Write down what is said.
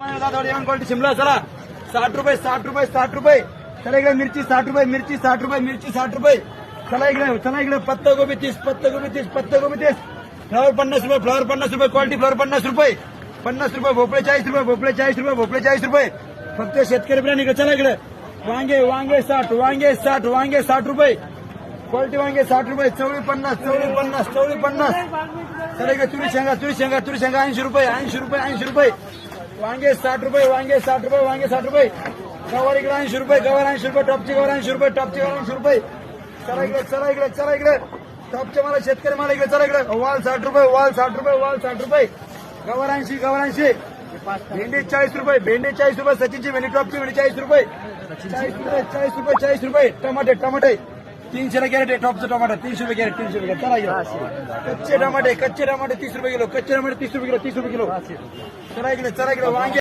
शिमला चला साठ रुपये साठ रुपये साठ रुपये चला इकडे मिरची साठ रुपये, मिरची साठ रुपये, मिरची साठ रुपये। चला इकडे चला इकडे पत्ता गोबी तीस, पत्ता गोबी तीस, पत्ता गोबी तीस। फ्लावर पन्नास रुपये, फ्लावर पन्नास रुपये, क्वालिटी फ्लावर पन्नास रुपये। पन्नास रुपये भोपळे चाळीस रुपये भोपळे चाळीस रुपये भोपळे चाळीस रुपये। फक्त शेतकरी इकडे चला इकडे वांगे वांगे साठ वांगे साठ वांगे साठ रुपये। क्वालिटी वांगे साठ रुपये चवळी पन्नास चवळी पन्नास चवळी पन्नास। चला इकडे तुरी शेंगा तुरी शेंगा तुरी शेंगा, ऐंशी रुपये ऐंशी रुपये ऐंशी रुपये। वांगे साठ रुपये वांगे साठ रुपये वांगे साठ रुपये. गवार इकडे ऐंशी रुपये गवार ऐंशी रुपये टॉपची गवार ऐंशी रुपये टॉपची गवार ऐंशी रुपये. चला इकडे चला इकडे चला इकडे. टॉपचे मला शेतकरी मला इकडे चला इकडे. वाल साठ रुपये वाल साठ रुपये वाल साठ रुपये. गवार ऐंशी गवार ऐंशी. भेंडी चाळीस रुपये भेंडी चाळीस रुपये सचिनची भेंडी टॉपची भेंडी चाळीस रुपये. चाळीस रुपये चाळीस रुपये चाळीस रुपये. टमाटे टमाटे. तीनशे कॅरेट आहे टॉपचं टमाटर तीनशे रुपये कॅरेट तीनशे रुपये चला इकडे कच्चे टमाटे कच्चे टमाटे तीस रुपये किलो कच्चे टमाटे तीस रुपये किलो तीस रुपये किलो चला चला वांगे